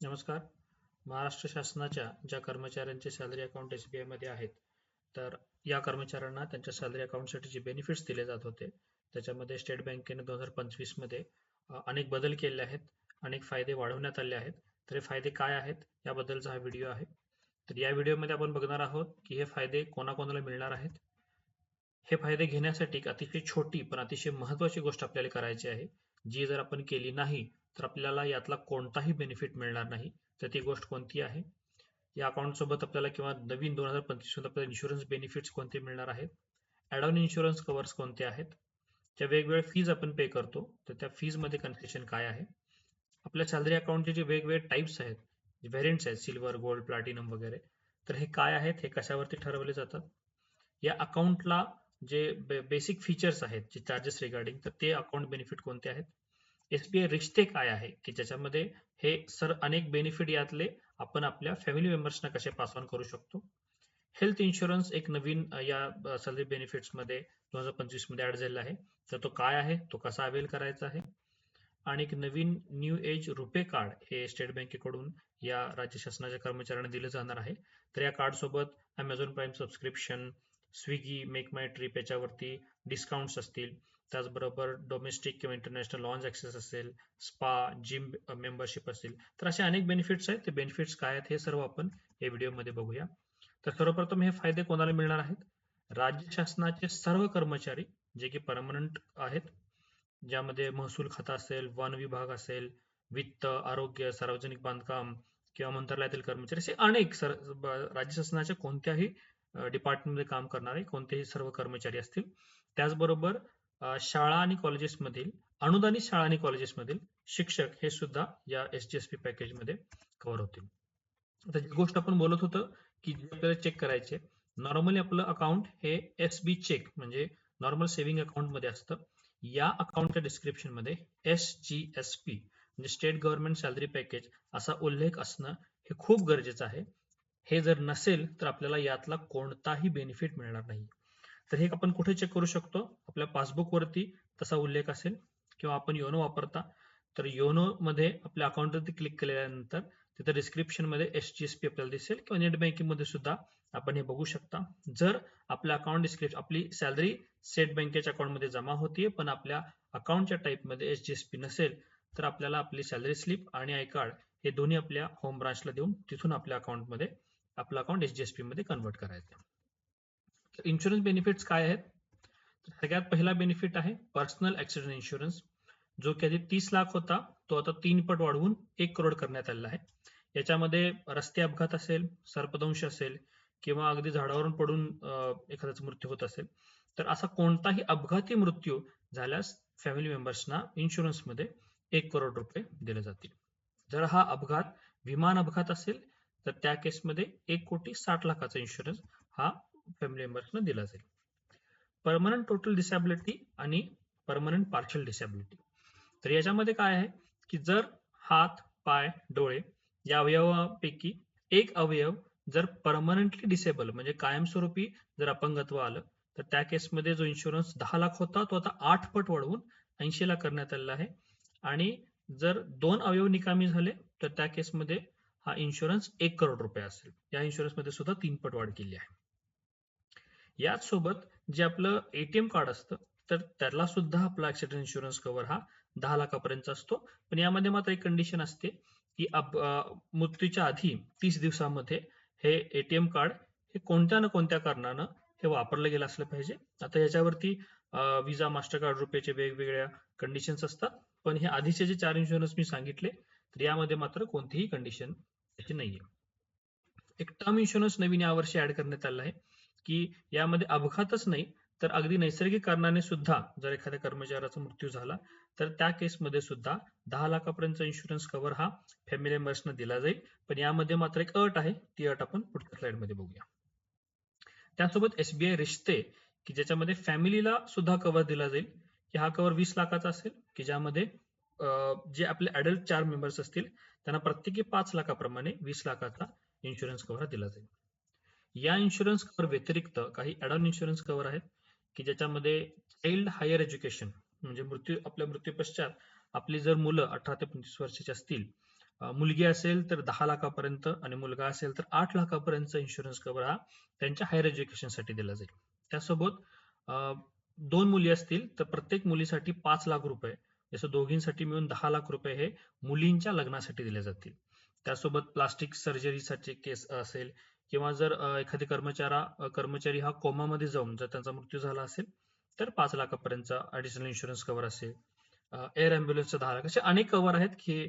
नमस्कार. महाराष्ट्र शासनाच्या ज्या कर्मचाऱ्यांचे सॅलरी अकाउंट एस बी आयमध्ये आहेत तर या कर्मचाऱ्यांना त्यांच्या सॅलरी अकाउंटसाठी जे बेनिफिट्स दिले जात होते त्याच्यामध्ये स्टेट बँकेने दोन हजार पंचवीसमध्ये अनेक बदल केले आहेत अनेक फायदे वाढवण्यात आले आहेत. तर हे फायदे काय आहेत याबद्दलचा हा व्हिडिओ आहे. तर या व्हिडिओमध्ये आपण बघणार आहोत की हे फायदे कोणाकोणाला मिळणार आहेत. हे फायदे घेण्यासाठी एक अतिशय छोटी पण अतिशय महत्वाची गोष्ट आपल्याला करायची आहे जी जर आपण केली नाही तर आपल्याला यातला कोणताही बेनिफिट मिळणार नाही. तर ती गोष्ट कोणती आहे? या अकाउंट सोबत आपल्याला किंवा नवीन दोन हजार पंचवीसमध्ये आपल्याला इन्शुरन्स बेनिफिट्स कोणते मिळणार आहेत? ॲड इन्शुरन्स कव्हर्स कोणते आहेत? ज्या वेगवेगळ्या फीज आपण पे करतो. तर त्या फीजमध्ये कन्सेशन काय आहे? आपल्या सॅलरी अकाउंटचे जे वेगवेगळे टाईप्स आहेत व्हेरियंट्स आहेत सिल्वर गोल्ड प्लॅटिनम वगैरे तर हे काय आहेत? हे कशावरती ठरवले जातात? या अकाउंटला जे बेसिक फीचर्स आहेत जे चार्जेस रिगार्डिंग तर ते अकाउंट बेनिफिट कोणते आहेत? एसबीआय रिश्ते काय आहे की ज्याच्यामध्ये हे सर अनेक बेनिफिट यातले आपण आपल्या फॅमिली मेंबर्सना कसे पास ऑन करू शकतो. हेल्थ इन्शुरन्स एक नवीन या सॅलरी बेनिफिट्समध्ये दोन हजार पंचवीसमध्ये ऍड झालेला आहे. तर तो काय आहे? तो कसा अवेल करायचा आहे? आणि एक नवीन न्यू एज रुपे कार्ड हे स्टेट बँकेकडून या राज्य शासनाच्या कर्मचाऱ्यांना दिलं जाणार आहे. तर या कार्ड सोबत Amazon Prime subscription Swiggy make my trip याच्यावरती डिस्काउंट्स असतील. त्याचबरोबर डोमेस्टिक किंवा इंटरनॅशनल लॉन्ज ऍक्सेस असेल स्पा जिम मेंबरशिप असेल तर असे अनेक बेनिफिट्स आहेत. ते बेनिफिट्स काय आहेत हे सर्व आपण या व्हिडिओमध्ये बघूया. तर सर्वप्रथम हे फायदे कोणाला मिळणार आहेत? राज्य शासनाचे सर्व कर्मचारी जे की परमनंट आहेत ज्यामध्ये महसूल खाता असेल वन विभाग असेल वित्त आरोग्य सार्वजनिक बांधकाम किंवा मंत्रालयातील कर्मचारी असे अनेक सर राज्य शासनाच्या कोणत्याही डिपार्टमेंटमध्ये काम करणारे कोणतेही सर्व कर्मचारी असतील. त्याचबरोबर शाळा आणि कॉलेजेसमधील अनुदानित शाळा आणि कॉलेजेसमधील शिक्षक हे सुद्धा या एस जी एस पी पॅकेजमध्ये कव्हर होतील. आता जी गोष्ट आपण बोलत होतो की जे आपल्याला चेक करायचे नॉर्मली आपलं अकाउंट हे एस बी चेक म्हणजे नॉर्मल सेव्हिंग अकाउंटमध्ये असतं. या अकाउंटच्या डिस्क्रिप्शनमध्ये एस जी एस पी म्हणजे स्टेट गव्हर्नमेंट सॅलरी पॅकेज असा उल्लेख असणं हे खूप गरजेचं आहे. हे जर नसेल तर आपल्याला यातला कोणताही बेनिफिट मिळणार नाही. तर हे आपण कुठे चेक करू शकतो? आपल्या पासबुक वरती तसा उल्लेख असेल किंवा आपण योनो वापरता. तर योनो मध्ये आपल्या अकाउंटवरती क्लिक केल्यानंतर तिथे डिस्क्रिप्शनमध्ये एस जी एस पी आपल्याला दिसेल किंवा नेट बँकिंगमध्ये सुद्धा आपण हे बघू शकता. जर आपल्या अकाउंट डिस्क्रिप्शन आपली सॅलरी स्टेट बँकेच्या अकाउंटमध्ये जमा होतीये पण आपल्या अकाउंटच्या टाइपमध्ये एस जी एस पी नसेल तर आपल्याला आपली सॅलरी स्लिप आणि आय कार्ड हे दोन्ही आपल्या होम ब्रांचला देऊन तिथून आपल्या अकाउंटमध्ये आपलं account S G S P मध्ये कन्वर्ट करायचं इन्शुरन्स बेनिफिट्स काय आहेत? सगळ्यात पहिला बेनिफिट आहे पर्सनल ऍक्सिडेंट इन्शुरन्स जो की आधी तीस लाख होता तो आता तीन पट वाढवून एक करोड करण्यात आलेला आहे. याच्यामध्ये रस्ते अपघात असेल सर्पदंश असेल किंवा अगदी झाडावरून पडून एखाद्याचा मृत्यू होत असेल तर असा कोणताही अपघाती मृत्यू झाल्यास फॅमिली मेंबर्सना इन्शुरन्समध्ये एक करोड रुपये दिले जातील. जर हा अपघात विमान अपघात असेल तर त्या केसमध्ये एक कोटी साठ लाखाचा इन्शुरन्स हा फॅमिली मेंबर्सना दिला जाईल परमनंट टोटल डिसॅबिलिटी आणि परमनंट पार्शल डिसॅबिलिटी तर याच्यामध्ये काय आहे? की जर हात पाय डोळे या अवयवापैकी एक अवयव जर परमनंटली डिसेबल म्हणजे कायमस्वरूपी जर अपंगत्व आलं तर त्या केसमध्ये जो इन्शुरन्स दहा लाख होता तो आता आठ पट वाढवून ऐंशी लाख करण्यात आलेला आहे. आणि जर दोन अवयव निकामी झाले तर त्या केसमध्ये हा इन्शुरन्स एक करोड रुपये असेल. या इन्शुरन्समध्ये सुद्धा तीन पट वाढ केली आहे. याच सोबत जे आपलं एटीएम कार्ड असतं तर त्याला सुद्धा आपला ऍक्सिडेंट इन्शुरन्स कव्हर हा दहा लाखापर्यंत असतो. पण यामध्ये मात्र एक कंडिशन असते की मृत्यूच्या आधी तीस दिवसामध्ये हे एटीएम कार्ड हे कोणत्या ना कोणत्या कारणानं हे वापरलं गेलं असलं पाहिजे. आता याच्यावरती विजा मास्टर कार्ड रुपयाचे वेगवेगळ्या कंडिशन्स असतात. पण हे आधीचे जे चार इन्शुरन्स मी सांगितले तर यामध्ये मात्र कोणतीही कंडिशन त्याची नाहीये. एक टर्म इन्शुरन्स नवीन यावर्षी ऍड करण्यात आला आहे. की यामध्ये अपघातच नाही तर अगदी नैसर्गिक कारणाने सुद्धा जर एखाद्या कर्मचाऱ्याचा मृत्यू झाला तर त्या केसमध्ये सुद्धा दहा लाखापर्यंत इन्शुरन्स कव्हर हा फॅमिली मेंबर्सना दिला जाईल. पण यामध्ये मात्र एक अट आहे ती अट आपण पुढच्या स्लाइडमध्ये बघूया. त्यासोबत एसबीआय रिश्ते की ज्याच्यामध्ये फॅमिलीला सुद्धा कव्हर दिला जाईल की हा कव्हर वीस लाखाचा असेल की ज्यामध्ये जे आपले अडल्ट चार मेंबर्स असतील त्यांना प्रत्येकी पाच लाखाप्रमाणे वीस लाखाचा इन्शुरन्स कव्हर दिला जाईल. या इन्शुरन्स कव्हर व्यतिरिक्त काही ऍडॉन इन्शुरन्स कव्हर आहेत की ज्याच्यामध्ये चाइल्ड हायर एज्युकेशन म्हणजे मृत्यू आपल्या मृत्यू पश्चात आपली जर मुलं अठरा ते पंचवीस वर्षाची असतील मुलगी असेल तर दहा लाखापर्यंत आणि मुलगा असेल तर आठ लाखापर्यंत इन्शुरन्स कव्हर हा त्यांच्या हायर एज्युकेशनसाठी दिला जाईल. त्यासोबत अं, दोन मुली असतील तर प्रत्येक मुलीसाठी पाच लाख रुपये जसं दोघींसाठी मिळून दहा लाख रुपये हे मुलींच्या लग्नासाठी दिले जातील. त्यासोबत प्लास्टिक सर्जरीसाठी केस असेल किंवा जर एखादी कर्मचारा कर्मचारी हा कोमामध्ये जाऊन जर त्यांचा मृत्यू झाला असेल तर पाच लाखापर्यंतचा ॲडिशनल इन्शुरन्स कव्हर असेल. एअर अँब्युलन्सचा दहा लाख असे अनेक कव्हर आहेत की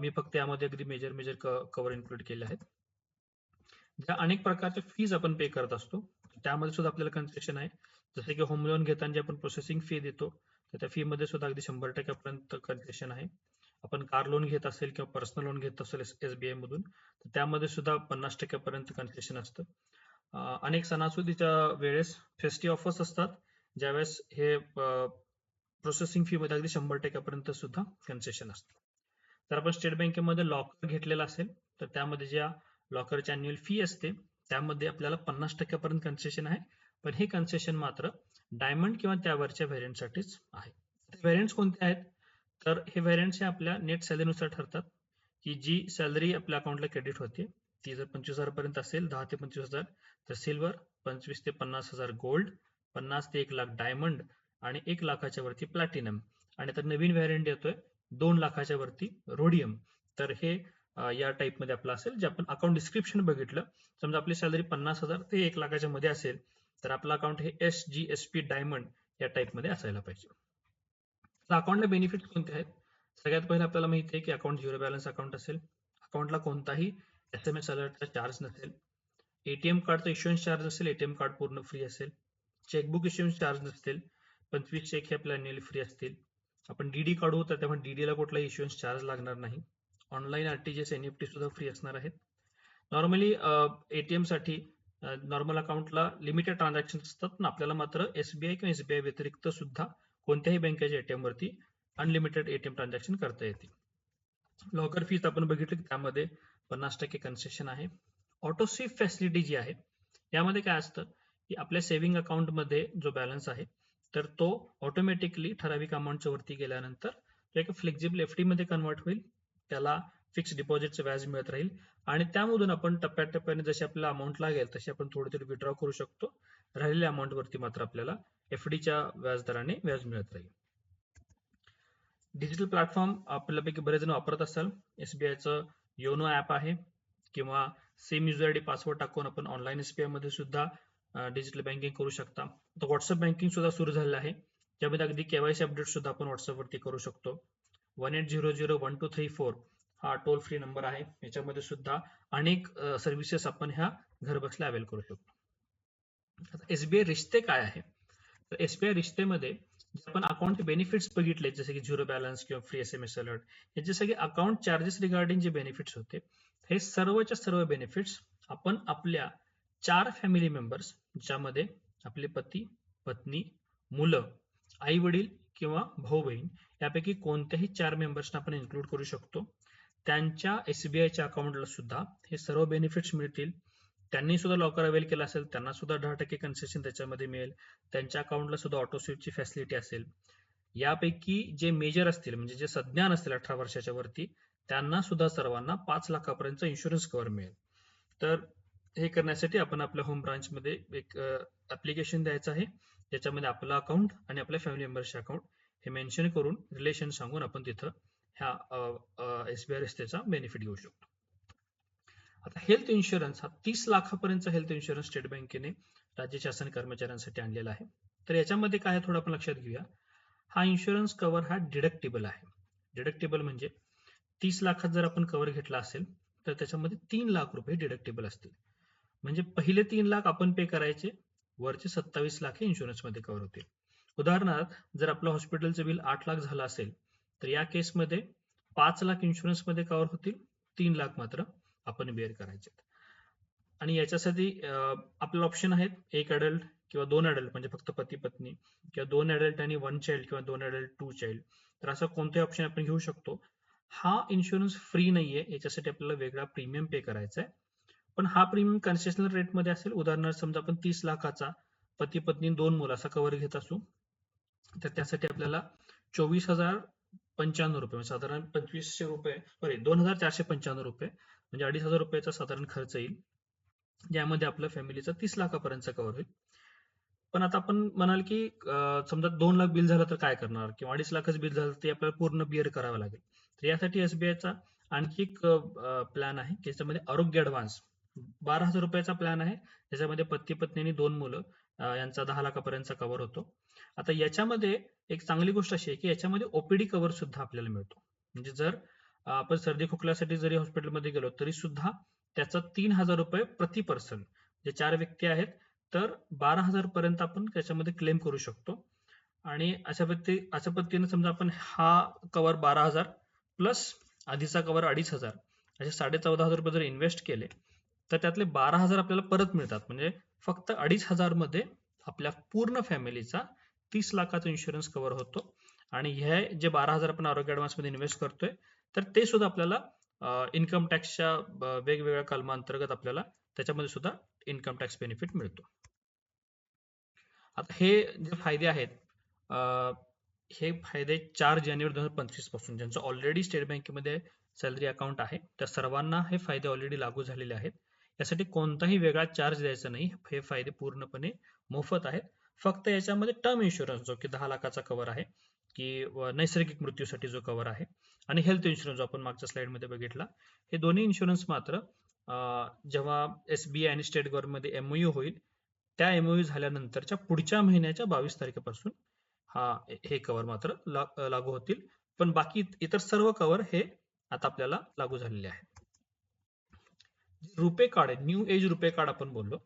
मी फक्त यामध्ये अगदी मेजर मेजर कव्हर इन्क्लूड केले आहेत. ज्या अनेक प्रकारच्या फीज आपण पे करत असतो त्यामध्ये सुद्धा आपल्याला कन्सेशन आहे. जसे की होम लोन घेताना जे आपण प्रोसेसिंग फी देतो तर त्या फी मध्ये सुद्धा अगदी शंभर टक्क्यापर्यंत कन्सेशन आहे. आपण कार लोन घेत असेल किंवा पर्सनल लोन घेत असेल एसबीआय मधून तर त्यामध्ये सुद्धा पन्नास टक्क्यापर्यंत कन्सेशन असतं. अनेक सणासुदीच्या वेळेस फेस्टिव्ह ऑफर्स असतात ज्यावेळेस हे प्रोसेसिंग फी मध्ये अगदी शंभर टक्क्यापर्यंत सुद्धा कन्सेशन असतं. जर आपण स्टेट बँकेमध्ये लॉकर घेतलेला असेल तर त्यामध्ये ज्या लॉकरची अॅन्युअल फी असते त्यामध्ये आपल्याला पन्नास टक्क्यापर्यंत कन्सेशन आहे पण हे कन्सेशन मात्र डायमंड किंवा त्यावरच्या व्हेरियंटसाठीच आहे. व्हेरियंट्स कोणते आहेत? तर हे व्हेरियंट्स हे आपल्या नेट सॅलरीनुसार ठरतात की जी सॅलरी आपल्या अकाउंटला क्रेडिट होते ती जर पंचवीस हजार पर्यंत असेल दहा ते पंचवीस हजार तर सिल्वर पंचवीस ते पन्नास हजार गोल्ड पन्नास ते एक लाख डायमंड आणि एक लाखाच्या वरती प्लॅटिनम आणि आता नवीन व्हेरियंट येतोय दोन लाखाच्या वरती रोडियम तर हे या टाईपमध्ये आपलं असेल जे आपण अकाउंट डिस्क्रिप्शन बघितलं. समजा आपली सॅलरी पन्नास हजार ते एक लाखाच्या मध्ये असेल तर आपलं अकाउंट हे S G S P diamond या टाईपमध्ये असायला पाहिजे. अकाउंटला बेनिफिट कोणते आहेत? सगळ्यात पहिले आपल्याला माहिती आहे की अकाउंट झिरो बॅलन्स अकाउंट असेल. अकाउंटला कोणताही एस एम एस अलर्टचा चार्ज नसेल. एटीएम कार्डचा इश्युअन्स चार्ज असेल एटीएम कार्ड पूर्ण फ्री असेल. चेकबुक इश्युअन्स चार्ज नसतील पंचवीस चेक हे आपल्या अॅन्युअली फ्री असतील. आपण डीडी काढू तर तेव्हा डीडीला कुठलाही इश्युअन्स चार्ज लागणार नाही. ऑनलाईन आरटीजीएस एनईएफटी सुद्धा फ्री असणार आहेत. नॉर्मली एटीएमसाठी नॉर्मल अकाउंटला लिमिटेड ट्रान्झॅक्शन असतात ना आपल्याला मात्र एसबीआय किंवा एसबीआय व्यतिरिक्त सुद्धा कोणत्याही बँकेच्या एटीएम वरती अनलिमिटेड एटीएम ट्रान्झॅक्शन करता येते लॉकर फीज आपण बघितलं की त्यामध्ये पन्नास टक्के कन्सेशन आहे. ऑटो फॅसिलिटी जी आहे यामध्ये काय असतं की आपल्या सेव्हिंग अकाउंटमध्ये जो बॅलन्स आहे तर तो ऑटोमॅटिकली ठराविक अमाऊंटच्या वरती गेल्यानंतर तो एका फ्लेक्झिबल एफमध्ये कन्वर्ट होईल. त्याला फिक्स डिपॉझिटचं व्याज मिळत राहील. आणि त्यामधून आपण टप्प्याटप्प्याने जशी आपल्याला अमाऊंट लागेल तशी आपण थोडी थोडी विड्रॉ करू शकतो. राहिलेल्या अमाऊंटवरती मात्र आपल्याला एफ च्या व्याजदराने व्याज मिळत राहील. डिजिटल प्लॅटफॉर्म आपल्यापैकी बरेच जण वापरत असाल. एसबीआयचं योनो ऍप आहे किंवा सेम युजर आयडी पासवर्ड टाकून आपण ऑनलाईन एसबीआयमध्ये सुद्धा डिजिटल बँकिंग करू शकता. आता व्हॉट्सअप बँकिंग सुद्धा सुरू झालेलं आहे. ज्यामध्ये अगदी केवायसी अपडेट सुद्धा आपण व्हॉट्सअपवरती करू शकतो. One eight zero zero one two three four हा टोल फ्री नंबर आहे. याच्यामध्ये सुद्धा अनेक सर्व्हिसेस आपण ह्या घरबसल्या अवेल करू शकतो. एसबीआय रिश्ते काय आहे? तर एसबीआय रिश्तेमध्ये जे आपण अकाउंट बेनिफिट्स बघितले जसे की झिरो बॅलन्स किंवा free S M S alert याचे सगळे अकाउंट चार्जेस रिगार्डिंग जे बेनिफिट्स होते हे सर्वच्या सर्व बेनिफिट्स आपण आपल्या चार फॅमिली मेंबर्स ज्यामध्ये आपले पती पत्नी मुलं आई वडील किंवा भाऊ बहीण यापैकी कोणत्याही चार मेंबर्सना आपण इन्क्लूड करू शकतो. त्यांच्या एसबीआयच्या अकाउंटला सुद्धा हे सर्व बेनिफिट्स मिळतील. त्यांनी सुद्धा लॉकर अवेल केला असेल त्यांना सुद्धा दहा टक्के कन्सेशन त्याच्यामध्ये मिळेल. त्यांच्या अकाउंटला सुद्धा ऑटो ची फॅसिलिटी असेल. यापैकी जे मेजर असतील म्हणजे जे सज्ञान असतील अठरा वर्षाच्या वरती त्यांना सुद्धा सर्वांना पाच लाखापर्यंत इन्शुरन्स कव्हर मिळेल. तर हे करण्यासाठी आपण आपल्या होम ब्रांच मध्ये एक ऍप्लिकेशन द्यायचं आहे. ज्याच्यामध्ये आपलं अकाउंट आणि आपल्या फॅमिली मेंबर्सचे अकाउंट हे मेन्शन करून रिलेशन सांगून आपण तिथं ह्या एसबीआय रस्त्याचा बेनिफिट घेऊ शकतो. आता हेल्थ इन्शुरन्स हा तीस लाखापर्यंत हेल्थ इन्शुरन्स स्टेट बँकेने राज्य शासन कर्मचाऱ्यांसाठी आणलेला आहे. तर याच्यामध्ये काय थोडं आपण लक्षात घेऊया. हा इन्शुरन्स कव्हर हा डिडक्टेबल आहे. डिडक्टेबल म्हणजे तीस लाखात जर आपण कव्हर घेतला असेल तर त्याच्यामध्ये तीन लाख रुपये डिडक्टेबल असतील. म्हणजे पहिले तीन लाख आपण पे करायचे वरचे सत्तावीस लाख हे इन्शुरन्समध्ये कव्हर होतील. उदाहरणार्थ जर आपलं हॉस्पिटलचं बिल आठ लाख झालं असेल तर या केसमध्ये पाच लाख इन्शुरन्समध्ये कव्हर होतील तीन लाख मात्र आपण बेअर करायचे आणि याच्यासाठी आपले ऑप्शन आहेत एक अडल्ट किंवा दोन अडल्ट म्हणजे फक्त पती पत्नी किंवा दोन अडल्ट आणि वन चाइल्ड किंवा दोन अडल्ट टू चाइल्ड तर असं कोणते ऑप्शन आपण घेऊ शकतो. हा इन्शुरन्स फ्री नाहीये याच्यासाठी आपल्याला वेगळा प्रीमियम पे करायचा आहे पण हा प्रीमियम कन्सेशनल रेटमध्ये असेल उदाहरणार्थ समजा आपण तीस लाखाचा पती पत्नी दोन मुलं असा कव्हर घेत असू तर त्यासाठी आपल्याला चोवीस हजार पंच्याण्णव रुपये म्हणजे साधारण पंचवीसशे रुपये सॉरी दोन हजार चारशे पंच्याण्णव रुपये म्हणजे अडीच हजार रुपयाचा साधारण खर्च येईल. ज्यामध्ये आपल्या फॅमिलीचा तीस लाखापर्यंत कव्हर होईल. पण आता आपण म्हणाल की समजा दोन लाख बिल झालं तर काय करणार? किंवा अडीच लाखच बिल झालं ते आपल्याला पूर्ण बिअर करावं लागेल. तर यासाठी एसबीआयचा आणखी एक प्लॅन आहे की आरोग्य ऍडव्हान्स बारा हजार रुपयाचा प्लॅन आहे त्याच्यामध्ये पती पत्नी आणि दोन मुलं यांचा दहा लाखापर्यंतचा कव्हर होतो. आता याच्यामध्ये एक चांगली गोष्ट अशी आहे की याच्यामध्ये ओपीडी कव्हर सुद्धा आपल्याला मिळतो. म्हणजे जर आपण सर्दी खोकल्यासाठी जरी हॉस्पिटलमध्ये गेलो तरी सुद्धा त्याचा तीन हजार रुपये प्रति पर्सन जे चार व्यक्ती आहेत तर बारा हजार पर्यंत आपण त्याच्यामध्ये क्लेम करू शकतो. आणि अशा पद्धती अशा पद्धतीने समजा आपण हा कव्हर बारा हजार प्लस आधीचा कव्हर अडीच हजार असे साडे चौदा हजार रुपये जर इन्व्हेस्ट केले तर त्यातले बारा हजार आपल्याला परत मिळतात. म्हणजे फक्त अडीच हजारमध्ये आपल्या पूर्ण फॅमिलीचा तीस लाखाचा इन्शुरन्स कव्हर होतो. आणि हे जे बारा हजार आपण आरोग्य ऍडव्हान्समध्ये इन्व्हेस्ट करतोय तर ते सुद्धा आपल्याला इन्कम टॅक्सच्या वेगवेगळ्या कलमांतर्गत आपल्याला त्याच्यामध्ये सुद्धा इन्कम टॅक्स बेनिफिट मिळतो. आता हे जे फायदे आहेत हे फायदे चार जानेवारी दोन हजार पंचवीसपासून ज्यांचं ऑलरेडी स्टेट बँकेमध्ये सॅलरी अकाउंट आहे त्या सर्वांना हे फायदे ऑलरेडी लागू झालेले आहेत. यासाठी कोणताही वेगळा चार्ज द्यायचा नाही हे फायदे पूर्णपणे मोफत आहेत. फक्त याच्यामध्ये टर्म इन्शुरन्स जो की दहा लाखाचा कव्हर आहे की नैसर्गिक मृत्यूसाठी जो कव्हर आहे आणि हेल्थ इन्शुरन्स आपण मागच्या स्लाइडमध्ये बघितला हे दोन्ही इन्शुरन्स मात्र जेव्हा एस बी आय आणि स्टेट गव्हर्नमेंटमध्ये एमओयू होईल त्या एमओयू झाल्यानंतरच्या पुढच्या महिन्याच्या बावीस तारखेपासून हा हे कव्हर मात्र ला- लागू होतील. पण बाकी इतर सर्व कव्हर हे आता आपल्याला लागू झालेले आहे रुपे कार्ड आहे न्यू एज रुपे कार्ड आपण बोललो.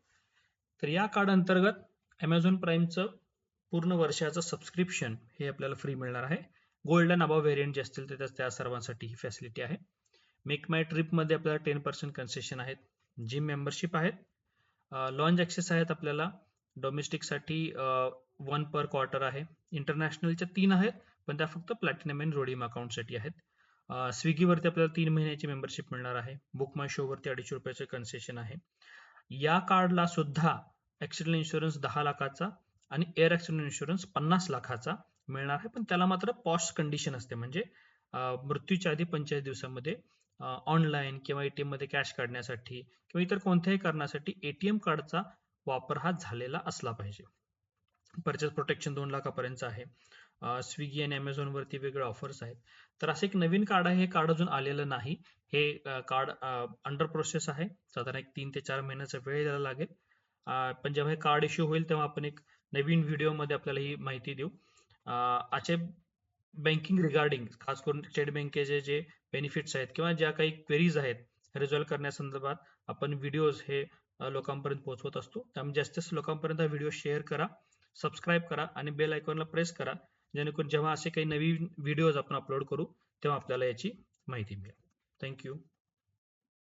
तर या कार्ड अंतर्गत अमेझॉन प्राईमचं पूर्ण वर्षाचं सबस्क्रिप्शन हे आपल्याला फ्री मिळणार आहे. गोल्डन अबाव व्हेरियंट जे असतील ते त्या- सर्वांसाठी ही फॅसिलिटी आहे. मेक माय ट्रिपमध्ये आपल्याला टेन पर्सेंट कन्सेशन आहेत. जिम मेंबरशिप आहेत. लॉन्च ॲक्सेस आहेत आपल्याला. डोमेस्टिकसाठी वन पर क्वार्टर आहे. इंटरनॅशनलच्या तीन आहेत पण त्या फक्त प्लॅटिनम अँड रोडीम अकाउंटसाठी आहेत. स्विगीवरती आपल्याला तीन महिन्याची मेंबरशिप मिळणार आहे. बुक माय शोवरती अडीचशे रुपयाचं कन्सेशन आहे. या कार्डला सुद्धा ॲक्सिडेंट इन्शुरन्स दहा लाखाचा आणि एअर ऍक्सिडेंट इन्शुरन्स पन्नास लाखाचा मिळणार आहे. पण त्याला मात्र पॉस्ट कंडिशन असते. म्हणजे मृत्यूच्या आधी पंचेचाळीस दिवसामध्ये ऑनलाईन किंवा एटीएममध्ये कॅश काढण्यासाठी किंवा इतर कोणत्याही कारणासाठी एटीएम कार्डचा वापर हा झालेला असला पाहिजे. परचेस प्रोटेक्शन दोन लाखापर्यंत आहे. स्विगी आणि अमेझॉन वरती वेगळे ऑफर्स आहेत. तर असं एक नवीन कार्ड आहे. हे कार्ड अजून आलेलं नाही. हे कार्ड अंडर प्रोसेस आहे. साधारण एक तीन ते चार महिन्याचा वेळ द्यायला लागेल. पण जेव्हा हे कार्ड इश्यू होईल तेव्हा आपण एक नवीन व्हिडिओमध्ये आपल्याला ही माहिती देऊ. अं, असे बँकिंग रिगार्डिंग खास करून स्टेट बँकेचे जे बेनिफिट्स आहेत किंवा ज्या काही क्वेरीज आहेत रिझॉल्व्ह करण्यासंदर्भात आपण व्हिडिओज हे लोकांपर्यंत पोहोचवत असतो. त्यामुळे जास्तीत जास्त लोकांपर्यंत हा व्हिडिओ शेअर करा सबस्क्राईब करा आणि बेल आयकॉनला प्रेस करा. जेणेकरून जेव्हा असे काही नवीन व्हिडिओज आपण अपलोड करू तेव्हा आपल्याला याची माहिती मिळेल. थँक्यू